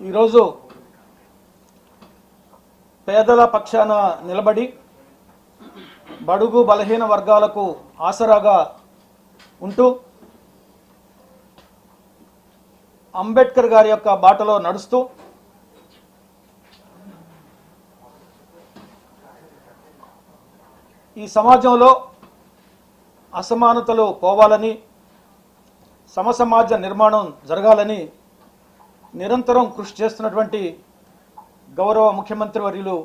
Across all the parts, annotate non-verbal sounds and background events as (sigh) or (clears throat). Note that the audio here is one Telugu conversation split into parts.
ఈరోజు పేదల పక్షాన నిలబడి బడుగు బలహీన వర్గాలకు ఆసరాగా ఉంటూ అంబేద్కర్ గారి యొక్క బాటలో నడుస్తూ ఈ సమాజంలో అసమానతలు పోవాలని సమసమాజ నిర్మాణం జరగాలని నిరంతరం కృషి చేస్తున్నటువంటి గౌరవ ముఖ్యమంత్రి వర్యులు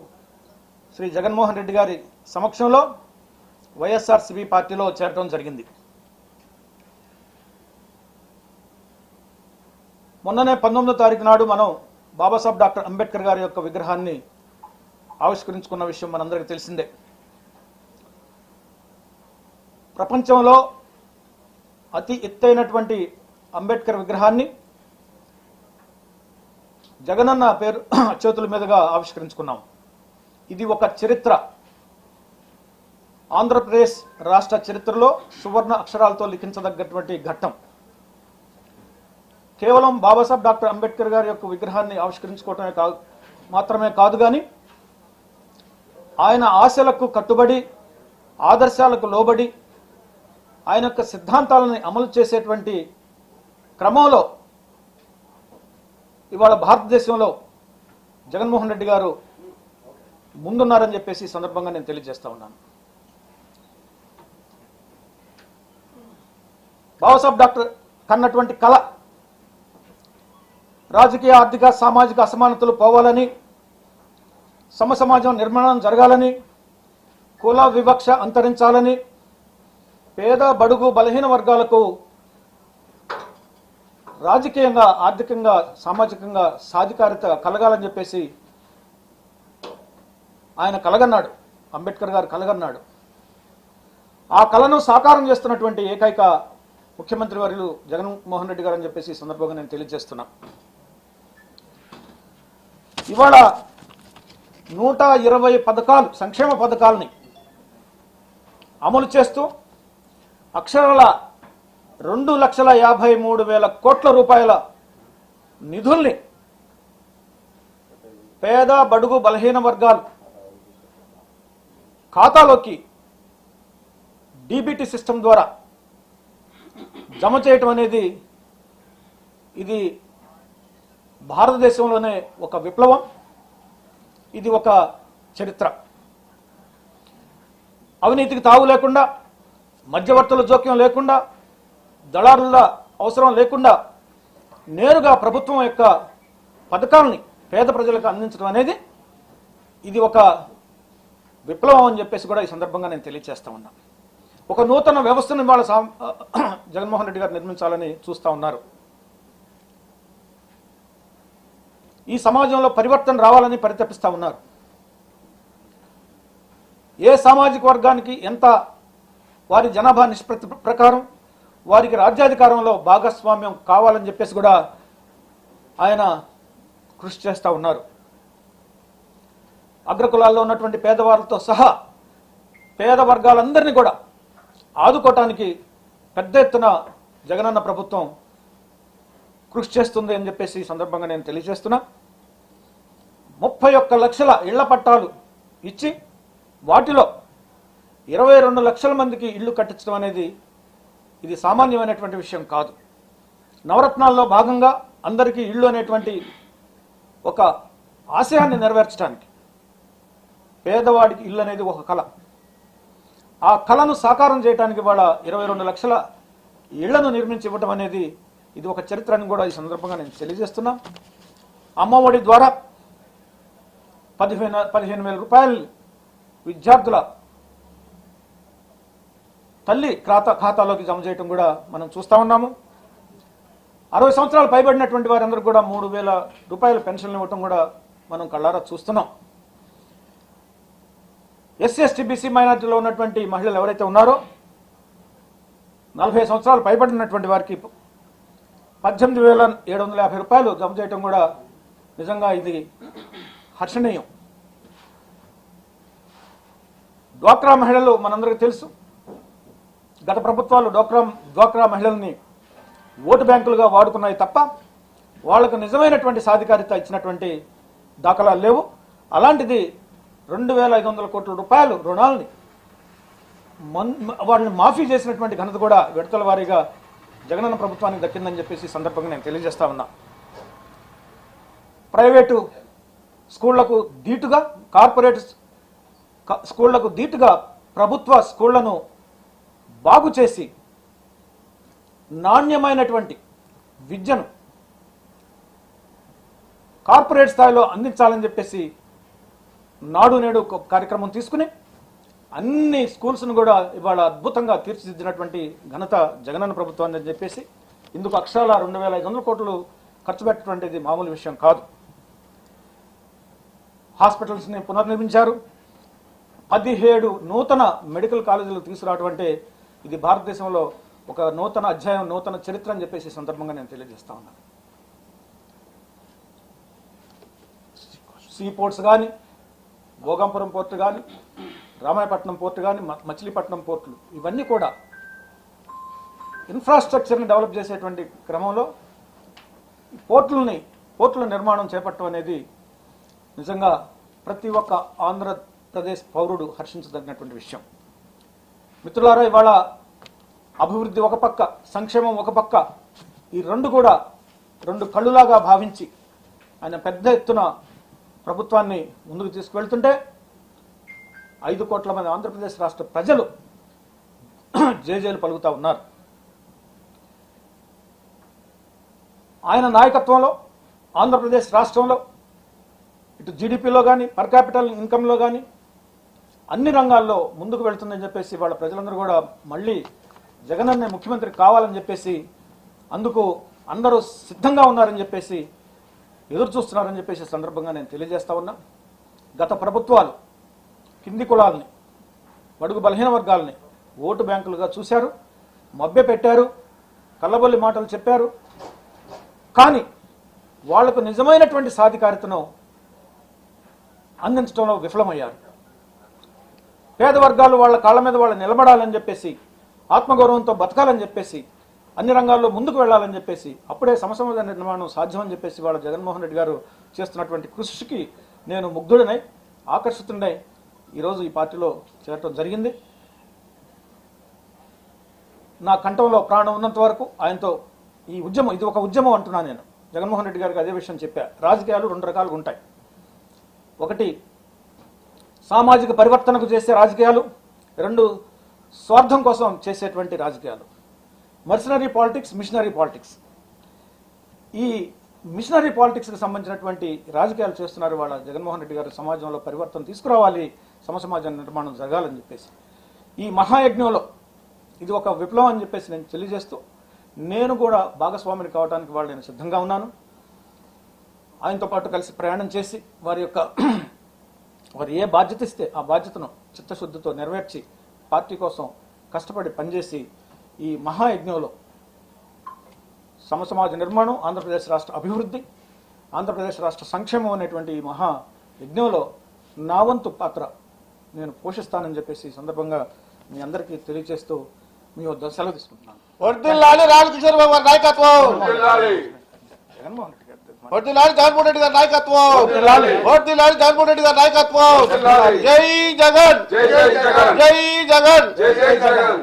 శ్రీ జగన్మోహన్ రెడ్డి గారి సమక్షంలో వైఎస్ఆర్సిపి పార్టీలో చేరడం జరిగింది. మొన్ననే పంతొమ్మిదో తారీఖు నాడు మనం బాబాసాహెబ్ డాక్టర్ అంబేద్కర్ గారి యొక్క విగ్రహాన్ని ఆవిష్కరించుకున్న విషయం మనందరికీ తెలిసిందే. ప్రపంచంలో అతి ఎత్తైనటువంటి అంబేద్కర్ విగ్రహాన్ని జగనన్న పేరు (clears throat) చేతుల మీదుగా ఆవిష్కరించుకున్నాం. ఇది ఒక చరిత్ర. ఆంధ్రప్రదేశ్ రాష్ట్ర చరిత్రలో సువర్ణ అక్షరాలతో లిఖించదగ్గటువంటి ఘట్టం. కేవలం బాబాసాహెబ్ డాక్టర్ అంబేద్కర్ గారి యొక్క విగ్రహాన్ని ఆవిష్కరించుకోవటమే కాదు మాత్రమే కాదు కానీ ఆయన ఆశలకు కట్టుబడి ఆదర్శాలకు లోబడి ఆయన యొక్క సిద్ధాంతాలని అమలు చేసేటువంటి క్రమంలో ఇవాళ భారతదేశంలో జగన్మోహన్ రెడ్డి గారు ముందున్నారని చెప్పేసి ఈ సందర్భంగా నేను తెలియజేస్తా ఉన్నాను. బాబాసాహెబ్ డాక్టర్ కన్నటువంటి కళ రాజకీయ ఆర్థిక సామాజిక అసమానతలు పోవాలని సమ సమాజం నిర్మాణం జరగాలని కుల వివక్ష అంతరించాలని పేద బడుగు బలహీన వర్గాలకు రాజకీయంగా ఆర్థికంగా సామాజికంగా సాధికారిత కలగాలని చెప్పేసి ఆయన కలగన్నాడు. అంబేద్కర్ గారు కలగన్నాడు. ఆ కళను సాకారం చేస్తున్నటువంటి ఏకైక ముఖ్యమంత్రి వర్యులు జగన్మోహన్ రెడ్డి గారు అని చెప్పేసి ఈ సందర్భంగా నేను తెలియజేస్తున్నా. ఇవాళ నూట ఇరవై పథకాలు సంక్షేమ పథకాలని అమలు చేస్తూ అక్షరాల రెండు లక్షల యాభై మూడు వేల కోట్ల రూపాయల నిధుల్ని పేద బడుగు బలహీన వర్గాలు ఖాతాలోకి డీబీటీ సిస్టమ్ ద్వారా జమ చేయటం అనేది ఇది భారతదేశంలోనే ఒక విప్లవం ఇది ఒక చరిత్ర. అవినీతికి తావు లేకుండా మధ్యవర్తుల జోక్యం లేకుండా దళారుల అవసరం లేకుండా నేరుగా ప్రభుత్వం యొక్క పథకాలని పేద ప్రజలకు అందించడం అనేది ఇది ఒక విప్లవం అని చెప్పేసి కూడా ఈ సందర్భంగా నేను తెలియజేస్తా ఉన్నాను ఒక నూతన వ్యవస్థను వాళ్ళ (clears throat) జగన్మోహన్ రెడ్డి గారు నిర్మించాలని చూస్తా ఉన్నారు. ఈ సమాజంలో పరివర్తన రావాలని పరితపిస్తూ ఉన్నారు. ఏ సామాజిక వర్గానికి ఎంత వారి జనాభా నిష్పత్తి ప్రకారం వారికి రాజ్యాధికారంలో భాగస్వామ్యం కావాలని చెప్పేసి కూడా ఆయన కృషి చేస్తూ ఉన్నారు. అగ్రకులాల్లో ఉన్నటువంటి పేదవారితో సహా పేద వర్గాలందరినీ కూడా ఆదుకోవటానికి పెద్ద ఎత్తున జగనన్న ప్రభుత్వం కృషి చేస్తుంది అని చెప్పేసి ఈ సందర్భంగా నేను తెలియజేస్తున్నా. ముప్పై ఒక్క లక్షల ఇళ్ళ పట్టాలు ఇచ్చి వాటిలో ఇరవై రెండు లక్షల మందికి ఇల్లు కట్టించడం అనేది ఇది సామాన్యమైనటువంటి విషయం కాదు. నవరత్నాల్లో భాగంగా అందరికీ ఇళ్ళు అనేటువంటి ఒక ఆశయాన్ని నెరవేర్చడానికి పేదవాడికి ఇల్లు అనేది ఒక కళ. ఆ కళను సాకారం చేయడానికి వాళ్ళ ఇరవై రెండు లక్షల ఇళ్ళను నిర్మించి ఇవ్వటం అనేది ఇది ఒక చరిత్రని కూడా ఈ సందర్భంగా నేను తెలియజేస్తున్నా. అమ్మఒడి ద్వారా పదిహేను పదిహేను వేల రూపాయలు విద్యార్థుల తల్లి ఖాతా ఖాతాలోకి జమ చేయటం కూడా మనం చూస్తా ఉన్నాము. అరవై సంవత్సరాలు పైబడినటువంటి వారందరూ కూడా మూడు వేల రూపాయల పెన్షన్లు ఇవ్వటం కూడా మనం కళ్ళారా చూస్తున్నాం. ఎస్సీ ఎస్టీ బీసీ మైనార్టీలో ఉన్నటువంటి మహిళలు ఎవరైతే ఉన్నారో నలభై సంవత్సరాలు పైబడినటువంటి వారికి పద్దెనిమిది వేల ఏడు వందల యాభై రూపాయలు జమ చేయటం కూడా నిజంగా ఇది హర్షణీయం. డ్వాక్రా మహిళలు మనందరికీ తెలుసు. గత ప్రభుత్వాలు డ్వాక్రా డ్వాక్రా మహిళల్ని ఓటు బ్యాంకులుగా వాడుకున్నాయి తప్ప వాళ్ళకు నిజమైనటువంటి సాధికారిత ఇచ్చినటువంటి దాఖలాలు లేవు. అలాంటిది రెండు వేల ఐదు వందల కోట్ల రూపాయలు రుణాలని మన్ వాళ్ళని మాఫీ చేసినటువంటి ఘనత కూడా విడతల వారీగా జగనన్న ప్రభుత్వానికి దక్కిందని చెప్పేసి సందర్భంగా నేను తెలియజేస్తా ఉన్నా. ప్రైవేటు స్కూళ్ళకు ధీటుగా కార్పొరేట్ స్కూళ్ళకు ధీటుగా ప్రభుత్వ స్కూళ్ళను బాగు చేసి నాణ్యమైనటువంటి విద్యను కార్పొరేట్ స్థాయిలో అందించాలని చెప్పేసి నాడు నేడు కార్యక్రమం తీసుకుని అన్ని స్కూల్స్ను కూడా ఇవాళ అద్భుతంగా తీర్చిదిద్దినటువంటి ఘనత జగనన్న ప్రభుత్వాన్ని అని చెప్పేసి ఇందుకు అక్షరాల రెండు వేల ఐదు వందల కోట్లు ఖర్చు పెట్టటువంటిది మామూలు విషయం కాదు. హాస్పిటల్స్ని పునర్నిర్మించారు. పదిహేడు నూతన మెడికల్ కాలేజీలు తీసుకురావటం అంటే ఇది భారతదేశంలో ఒక నూతన అధ్యాయం నూతన చరిత్ర అని చెప్పేసి సందర్భంగా నేను తెలియజేస్తా ఉన్నాను. సీ పోర్ట్స్ కానీ భోగంపురం పోర్టు కానీ రామాయపట్నం పోర్టు కానీ మ- మచిలీపట్నం పోర్టులు ఇవన్నీ కూడా ఇన్ఫ్రాస్ట్రక్చర్ని డెవలప్ చేసేటువంటి క్రమంలో పోర్టులని పోర్టుల నిర్మాణం చేపట్టడం అనేది నిజంగా ప్రతి ఒక్క ఆంధ్రప్రదేశ్ పౌరుడు హర్షించదగినటువంటి విషయం. మిత్రులారా ఇవాళ అభివృద్ధి ఒక పక్క సంక్షేమం ఒక పక్క ఈ రెండు కూడా రెండు కళ్ళులాగా భావించి ఆయన పెద్ద ఎత్తున ప్రభుత్వాన్ని ముందుకు తీసుకువెళ్తుంటే ఐదు కోట్ల మంది ఆంధ్రప్రదేశ్ రాష్ట్ర ప్రజలు జేజేలు పలుకుతా ఉన్నారు. ఆయన నాయకత్వంలో ఆంధ్రప్రదేశ్ రాష్ట్రంలో ఇటు జీడిపిలో కానీ పర్ క్యాపిటల్ ఇన్కంలో కానీ అన్ని రంగాల్లో ముందుకు వెళ్తుందని చెప్పేసి వాళ్ళ ప్రజలందరూ కూడా మళ్ళీ జగనన్నే ముఖ్యమంత్రి కావాలని చెప్పేసి అందుకు అందరూ సిద్ధంగా ఉన్నారని చెప్పేసి ఎదురు చూస్తున్నారని చెప్పేసి సందర్భంగా నేను తెలియజేస్తా ఉన్నా. గత ప్రభుత్వాలు కింది కులాలని బడుగు బలహీన వర్గాలని ఓటు బ్యాంకులుగా చూశారు మభ్య పెట్టారు కల్లబొల్లి మాటలు చెప్పారు. కానీ వాళ్ళకు నిజమైనటువంటి సాధికారితను అందించడంలో విఫలమయ్యారు. పేద వర్గాలు వాళ్ళ కాళ్ళ మీద వాళ్ళు నిలబడాలని చెప్పేసి ఆత్మగౌరవంతో బతకాలని చెప్పేసి అన్ని రంగాల్లో ముందుకు వెళ్ళాలని చెప్పేసి అప్పుడే సమసమాజ నిర్మాణం సాధ్యమని చెప్పేసి వాళ్ళ జగన్మోహన్ రెడ్డి గారు చేస్తున్నటువంటి కృషికి నేను ముగ్ధుడినై ఆకర్షితుడినై ఈరోజు ఈ పార్టీలో చేరటం జరిగింది. నా కంఠంలో ప్రాణం ఉన్నంత వరకు ఆయనతో ఈ ఉద్యమం ఇది ఒక ఉద్యమం అంటున్నాను నేను. జగన్మోహన్ రెడ్డి గారికి అదే విషయం చెప్పా. రాజకీయాలు రెండు రకాలుగా ఉంటాయి. ఒకటి సామాజిక పరివర్తనకు చేసే రాజకీయాలు. రెండు స్వార్థం కోసం చేసేటువంటి రాజకీయాలు. మర్సనరీ పాలిటిక్స్ మిషనరీ పాలిటిక్స్ ఈ మిషనరీ పాలిటిక్స్కి సంబంధించినటువంటి రాజకీయాలు చేస్తున్నారు వాళ్ళ జగన్మోహన్ రెడ్డి గారు సమాజంలో పరివర్తన తీసుకురావాలి సమసమాజ నిర్మాణం జరగాలని చెప్పేసి. ఈ మహాయజ్ఞంలో ఇది ఒక విప్లవం అని చెప్పేసి నేను తెలియజేస్తూ నేను కూడా భాగస్వామిని కావడానికి వాళ్ళు నేను సిద్ధంగా ఉన్నాను. ఆయనతో పాటు కలిసి ప్రయాణం చేసి వారి యొక్క (clears throat) వారు ఏ బాధ్యత ఇస్తే ఆ బాధ్యతను చిత్తశుద్ధితో నెరవేర్చి పార్టీ కోసం కష్టపడి పనిచేసి ఈ మహాయజ్ఞంలో సమసమాజ నిర్మాణం ఆంధ్రప్రదేశ్ రాష్ట్ర అభివృద్ధి ఆంధ్రప్రదేశ్ రాష్ట్ర సంక్షేమం అనేటువంటి ఈ మహా యజ్ఞంలో నా వంతు పాత్ర నేను పోషిస్తానని చెప్పేసి ఈ సందర్భంగా మీ అందరికీ తెలియజేస్తూ మీ వద్ద సెలవు తీసుకుంటున్నాను. వర్దిల్లాలి రామకిషోర్ బాబు గారి నాయకత్వం. వర్ధిల్లాలి. జగన్మోహన్ రెడ్డి గారి వర్దిల్లాలి జగన్మోహన్ రెడ్డి గారి నాయకత్వం. వర్ధిల్లాలి. వర్దిల్లాలి జగన్మోహన్ రెడ్డి గారి నాయకత్వం. జై జగన్. జై జై జగన్. జై జగన్.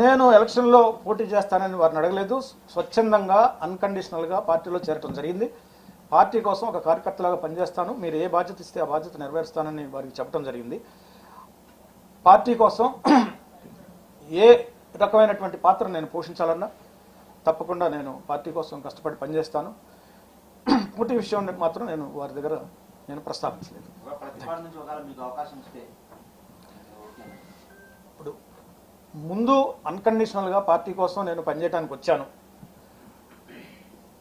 నేను ఎలక్షన్లో పోటీ చేస్తానని వారిని అడగలేదు. స్వచ్ఛందంగా అన్కండిషనల్గా పార్టీలో చేరటం జరిగింది. పార్టీ కోసం ఒక కార్యకర్తలాగా పనిచేస్తాను. మీరు ఏ బాధ్యత ఇస్తే ఆ బాధ్యత నెరవేరుస్తానని వారికి చెప్పడం జరిగింది. పార్టీ కోసం ఏ రకమైనటువంటి పాత్ర నేను పోషించాలన్నా తప్పకుండా నేను పార్టీ కోసం కష్టపడి పనిచేస్తాను. పోటీ విషయం మాత్రం నేను వారి దగ్గర నేను ప్రస్తావించలేదు. ఇప్పుడు ముందు అన్కండిషనల్గా పార్టీ కోసం నేను పనిచేయడానికి వచ్చాను.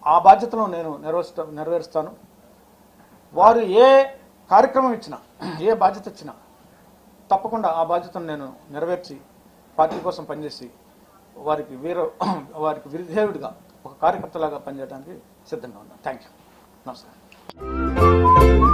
ఆ బాధ్యతను నేను నెరవేర్స్తా నెరవేరుస్తాను. వారు ఏ కార్యక్రమం ఇచ్చినా ఏ బాధ్యత ఇచ్చినా తప్పకుండా ఆ బాధ్యతను నేను నెరవేర్చి పార్టీ కోసం పనిచేసి వారికి వీర (clears throat) వారికి విరుదేవుడిగా ఒక కార్యకర్తలాగా పనిచేయడానికి సిద్ధంగా ఉన్నాను. థ్యాంక్ యూ నమస్కారం.